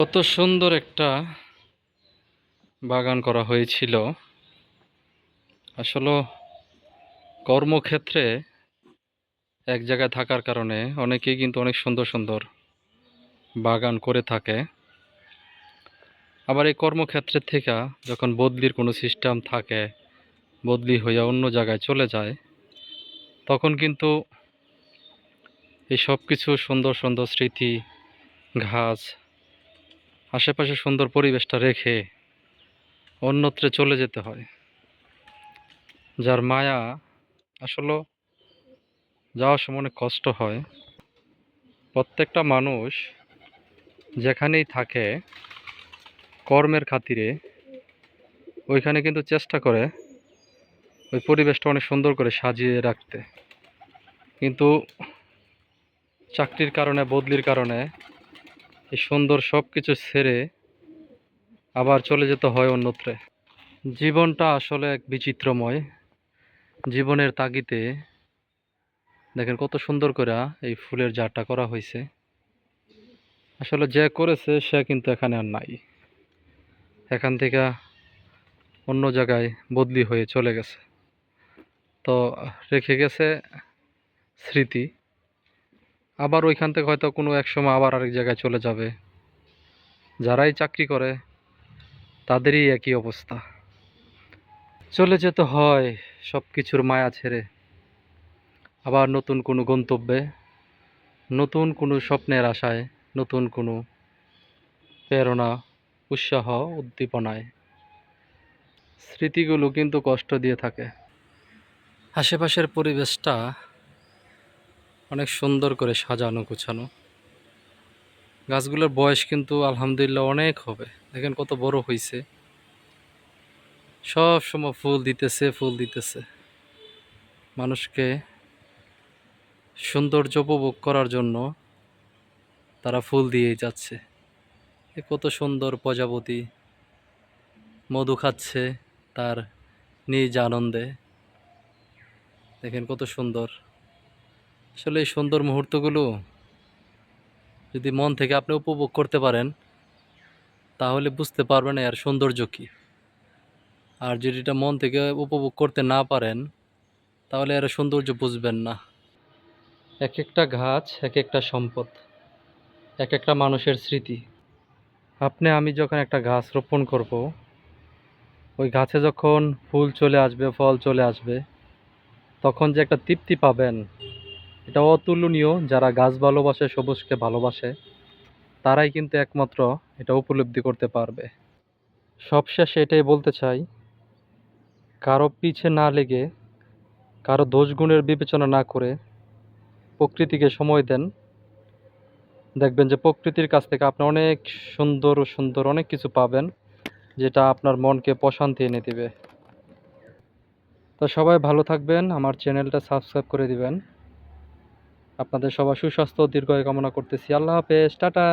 কত সুন্দর একটা বাগান করা হয়েছিল। আসলে কর্মক্ষেত্রে এক জায়গায় থাকার কারণে অনেকেই কিন্তু অনেক সুন্দর সুন্দর বাগান করে থাকে। আবার এই কর্মক্ষেত্রের থেকে যখন বদলির কোনো সিস্টেম থাকে, বদলি হইয়া অন্য জায়গায় চলে যায়, তখন কিন্তু এই সব কিছু সুন্দর সুন্দর স্মৃতি, ঘাস আশেপাশে সুন্দর পরিবেশটা রেখে অন্যত্রে চলে যেতে হয়। যার মায়া আসলে যাওয়ার সময় অনেক কষ্ট হয়। প্রত্যেকটা মানুষ যেখানেই থাকে কর্মের খাতিরে ওইখানে কিন্তু চেষ্টা করে ওই পরিবেশটা অনেক সুন্দর করে সাজিয়ে রাখতে। কিন্তু চাকরির কারণে, বদলির কারণে এই সুন্দর সব কিছু ছেড়ে আবার চলে যেতে হয় অন্যত্রে। জীবনটা আসলে এক বিচিত্রময়। জীবনের তাগিতে দেখেন কত সুন্দর করে এই ফুলের জারটা করা হয়েছে। আসলে যে করেছে, সে কিন্তু এখানে আর নাই। এখান থেকে অন্য জায়গায় বদলি হয়ে চলে গেছে। তো রেখে গেছে স্মৃতি। আবার ওইখান থেকে হয়তো কোনো এক সময় আবার আরেক জায়গায় চলে যাবে। যারাই চাকরি করে, তাদেরই একই অবস্থা। চলে যেতে হয় সব কিছুর মায়া ছেড়ে। আবার নতুন কোনো গন্তব্যে, নতুন কোনো স্বপ্নের আশায়, নতুন কোনো প্রেরণা, উৎসাহ, উদ্দীপনায়। স্মৃতিগুলো কিন্তু কষ্ট দিয়ে থাকে। আশেপাশের পরিবেশটা অনেক সুন্দর করে সাজানো, গোছানো। গাছগুলোর বয়স কিন্তু আলহামদুলিল্লাহ অনেক হবে। দেখেন কত বড় হয়েছে সব সময় ফুল দিতেছে ফুল দিতেছে। মানুষকে সৌন্দর্য উপভোগ করার জন্য তারা ফুল দিয়েই যাচ্ছে। এ কত সুন্দর প্রজাপতি মধু খাচ্ছে তার নিজ আনন্দে। দেখেন কত সুন্দর। আসলে এই সুন্দর মুহূর্তগুলো যদি মন থেকে আপনি উপভোগ করতে পারেন, তাহলে বুঝতে পারবেন এর সৌন্দর্য কী। আর যদি এটা মন থেকে উপভোগ করতে না পারেন, তাহলে এর সৌন্দর্য বুঝবেন না। এক একটা গাছ, এক একটা সম্পদ, এক একটা মানুষের স্মৃতি। আপনি, আমি যখন একটা গাছ রোপণ করব, ওই গাছে যখন ফুল চলে আসবে, ফল চলে আসবে, তখন যে একটা তৃপ্তি পাবেন এটা অতুলনীয়, যারা গাছ ভালোবাসে, সবুজকে ভালোবাসে, তারাই কিন্তু একমাত্র এটা উপলব্ধি করতে পারবে। সবশেষে এটাই বলতে চাই, কারও পিছে না লেগে, কারও দোষ গুণের বিবেচনা না করে প্রকৃতিকে সময় দেন। দেখবেন যে প্রকৃতির কাছ থেকে আপনি অনেক সুন্দর ও সুন্দর অনেক কিছু পাবেন, যেটা আপনার মনকে প্রশান্তি এনে দেবে। তো সবাই ভালো থাকবেন, আমার চ্যানেলটা সাবস্ক্রাইব করে দিবেন। আপনাদের সবার সুস্বাস্থ্য দীর্ঘায়ু কামনা করতেছি। আল্লাহ হাফেজ টাটা।